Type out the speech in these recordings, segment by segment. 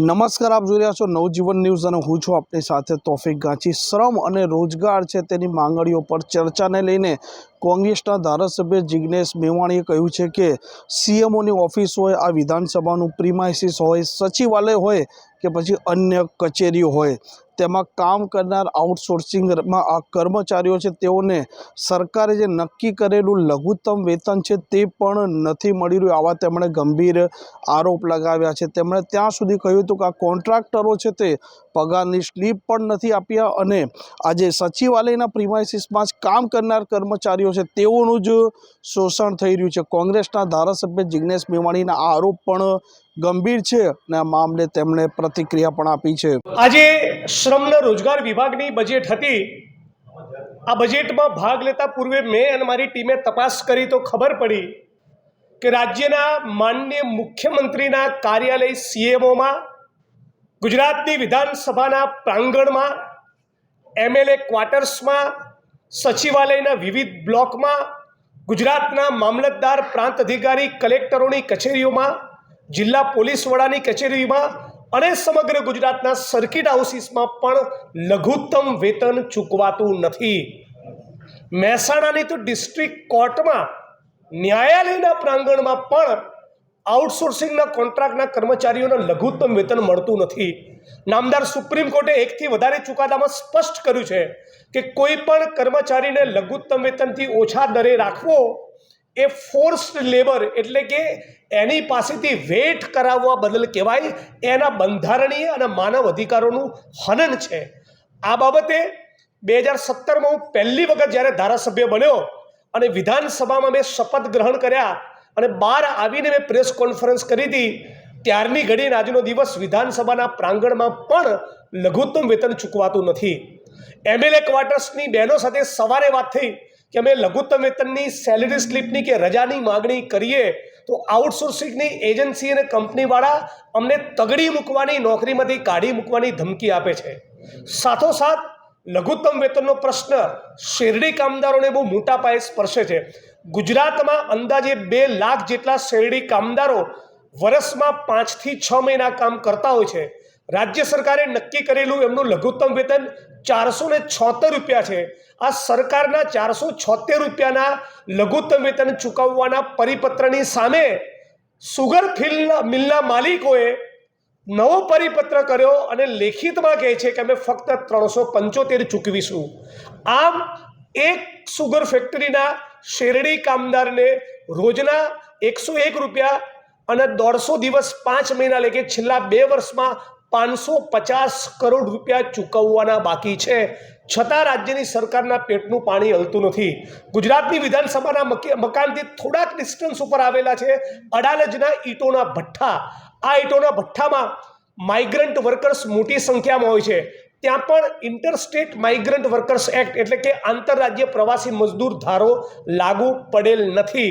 નમસ્કાર, આપ જોઈ રહ્યા છો નવજીવન ન્યૂઝ અને હું છું આપની સાથે તોફિક ગાંચી. શ્રમ અને રોજગાર છે તેની માંગણીઓ પર ચર્ચાને લઈને કોંગ્રેસના ધારાસભ્ય જિજ્ઞેશ મેવાણીએ કહ્યું છે કે સીએમઓની ઓફિસ હોય, આ વિધાનસભાનું પ્રિમાઇસીસ હોય, સચિવાલય હોય કે પછી અન્ય કચેરીઓ હોય. તેમાં કામ કરનાર આઉટસોર્સિંગમાં આ કર્મચારીઓ છે, તેઓને સરકારે જે નક્કી કરેલું લઘુત્તમ વેતન છે, તે પણ નથી મળી રહ્યું. આવા તેમણે ગંભીર આરોપ લગાવ્યા છે. તેમણે ત્યાં સુધી કહ્યું હતું કે આ કોન્ટ્રાક્ટરો છે તે પગારની સ્લીપ પણ નથી આપ્યા અને આજે સચિવાલયના પ્રિમાઇસીસમાં જ કામ કરનાર કર્મચારીઓ છે તેઓનું જ શોષણ થઈ રહ્યું છે. કોંગ્રેસના ધારાસભ્ય જિજ્ઞેશ મેવાણીના આરોપ પણ ગંભીર છે અને આ મામલે તેમણે પ્રતિક્રિયા પણ આપી છે. આજે શ્રમ રોજગાર વિભાગની બજેટ હતી. આ બજેટમાં ભાગ લેતા પૂર્વે મેં અને મારી ટીમે તપાસ કરી તો ખબર પડી કે રાજ્યના માનનીય મુખ્યમંત્રીના કાર્યાલય સીએમઓમાં ગુજરાતની વિધાનસભાના પ્રાંગણમાં, એમએલએ ક્વાર્ટર્સમાં, સચિવાલયના વિવિધ બ્લોકમાં, ગુજરાતના મામલતદાર પ્રાંત અધિકારી કલેક્ટરોની કચેરીઓમાં, જિલ્લા પોલીસ વડાની કચેરીમાં અને સમગ્ર ગુજરાતના સર્કિટ હાઉસીસમાં પણ લઘુત્તમ વેતન ચૂકવાતું નથી. મહેસાણાની તો ડિસ્ટ્રિક્ટ કોર્ટમાં ન્યાયાલયના પ્રાંગણમાં પણ આઉટસોર્સિંગના કોન્ટ્રાક્ટના કર્મચારીઓને લઘુત્તમ વેતન મળતું નથી. નામદાર સુપ્રીમ કોર્ટે એકથી વધારે ચુકાદામાં સ્પષ્ટ કર્યું છે કે કોઈ પણ કર્મચારીને લઘુત્તમ વેતનથી ઓછા દરે રાખવો એ ફોર્સ્ડ લેબર એટલે કે એની પાસેથી વેટ કરાવવા બદલ કહેવાય, એના બંધારણીય અને માનવ અધિકારોનું હનન છે. આ બાબતે બે હજાર સત્તરમાં હું પહેલી વખત જ્યારે ધારાસભ્ય બન્યો અને વિધાનસભામાં મેં શપથ ગ્રહણ કર્યા અને બહાર આવીને મેં પ્રેસ કોન્ફરન્સ કરી હતી. ત્યારની ઘડીને આજનો દિવસ વિધાનસભાના પ્રાંગણમાં પણ લઘુત્તમ વેતન ચૂકવાતું નથી. એમએલએ ક્વાર્ટર્સની બહેનો સાથે સવારે વાત થઈ કે અમે લઘુત્તમ વેતનની સેલરી સ્લીપની કે રજાની માગણી કરીએ તો આઉટસોર્સિંગની એજન્સી અને કંપનીવાળા અમને તગડી મૂકવાની નોકરીમાંથી કાઢી મૂકવાની ધમકી આપે છે. સાથોસાથ લઘુત્તમ વેતનનો પ્રશ્ન શેરડી કામદારોને બહુ મોટા પાયે સ્પર્શે છે. ગુજરાતમાં અંદાજે બે લાખ જેટલા શેરડી કામદારો વર્ષમાં પાંચથી છ મહિના કામ કરતા હોય છે. રાજ્ય સરકારે નક્કી કરેલું એમનું લઘુત્તમ વેતન ચારસો ને છોતેર રૂપિયા છે. આ સરકારના ચારસો છોતેર રૂપિયાના લઘુત્તમ વેતન ચૂકવવાના પરિપત્રની સામે સુગર ફિલ મિલના માલિકોએ નવો પરિપત્ર કર્યો અને લેખિતમાં કહે છે કે અમે ફક્ત ત્રણસો પંચોતેર ચૂકવીશું. આમ, એક સુગર ફેક્ટરીના શેરડી કામદારને રોજના એકસો એક રૂપિયા અને દોઢસો દિવસ પાંચ મહિના લેકે છેલ્લા બે વર્ષમાં પાંચસો પચાસ કરોડ રૂપિયા ચૂકવવાના બાકી છે. છતાં રાજ્યની સરકારના પેટનું પાણી હલતું નથી. ગુજરાતની વિધાનસભાના મકાનથી થોડાક ડિસ્ટન્સ ઉપર આવેલા છે અડાલજના ઈંટોના ભઠ્ઠા. આ ઈંટોના ભઠ્ઠામાં માઇગ્રન્ટ વર્કર્સ મોટી સંખ્યામાં હોય છે. ત્યાં પણ ઇન્ટરસ્ટેટ માઇગ્રન્ટ વર્કર્સ એક્ટ એટલે કે આંતરરાજ્ય પ્રવાસી મજદૂર ધારો લાગુ પડેલ નથી.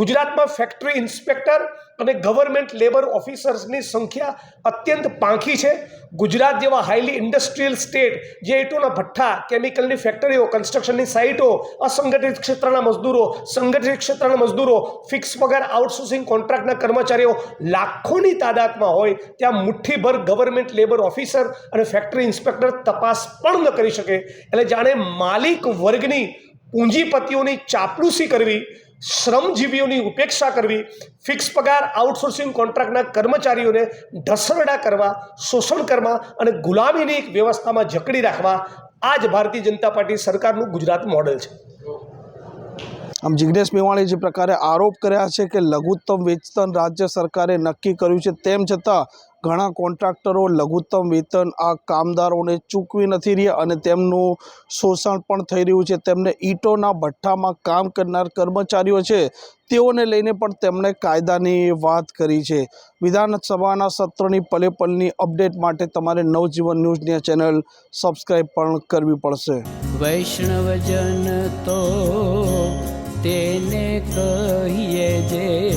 ગુજરાતમાં ફેક્ટરી ઇન્સ્પેક્ટર અને ગવર્મેન્ટ લેબર ઓફિસર્સની સંખ્યા અત્યંત પાંખી છે. ગુજરાત જેવા હાઈલી ઇન્ડસ્ટ્રીયલ સ્ટેટ જે ઈંટોના ભઠ્ઠા કેમિકલની ફેક્ટરીઓ કન્સ્ટ્રક્શનની સાઇટો અસંગઠિત ક્ષેત્રના મજદૂરો, સંગઠિત ક્ષેત્રના મજદૂરો ફિક્સ પગાર આઉટસોર્સિંગ કોન્ટ્રાક્ટના કર્મચારીઓ લાખોની તાદાદમાં હોય, ત્યાં મુઠ્ઠીભર ગવર્મેન્ટ લેબર ઓફિસર અને ફેક્ટરી ઇન્સ્પેક્ટર તપાસ પણ ન કરી શકે. એટલે જાણે માલિક વર્ગની પૂંજીપતિઓની ચાપલૂસી કરવી, શ્રમજીવીઓની ઉપેક્ષા કરવી, ફિક્સ પગાર, આઉટસોર્સિંગ કોન્ટ્રાક્ટના કર્મચારીઓને ઢસરડા કરવા, શોષણ કરવા અને ગુલામીની એક વ્યવસ્થામાં જકડી રાખવા આ જ ભારતીય જનતા પાર્ટી સરકારનું ગુજરાત મોડેલ છે. આમ જિજ્ઞેશ મેવાણી જે પ્રકારે આરોપ કર્યા છે કે લઘુત્તમ વેતન રાજ્ય સરકારે નક્કી કર્યું છે, તેમ છતાં ઘણા કોન્ટ્રાક્ટરો લઘુત્તમ વેતન આ કામદારોને ચૂકવી નથી રહ્યા અને તેમનું શોષણ પણ થઈ રહ્યું છે. તેમને ઈંટોના ભઠ્ઠામાં કામ કરનાર કર્મચારીઓ છે. તેઓને લઈને પણ તેમણે કાયદાની વાત કરી છે. વિધાનસભાના સત્રની પલે પલની અપડેટ માટે તમારે નવજીવન ન્યૂઝની ચેનલ સબસ્ક્રાઈબ પણ કરવી પડશે. વૈષ્ણવજન તો તેને કહીએ જે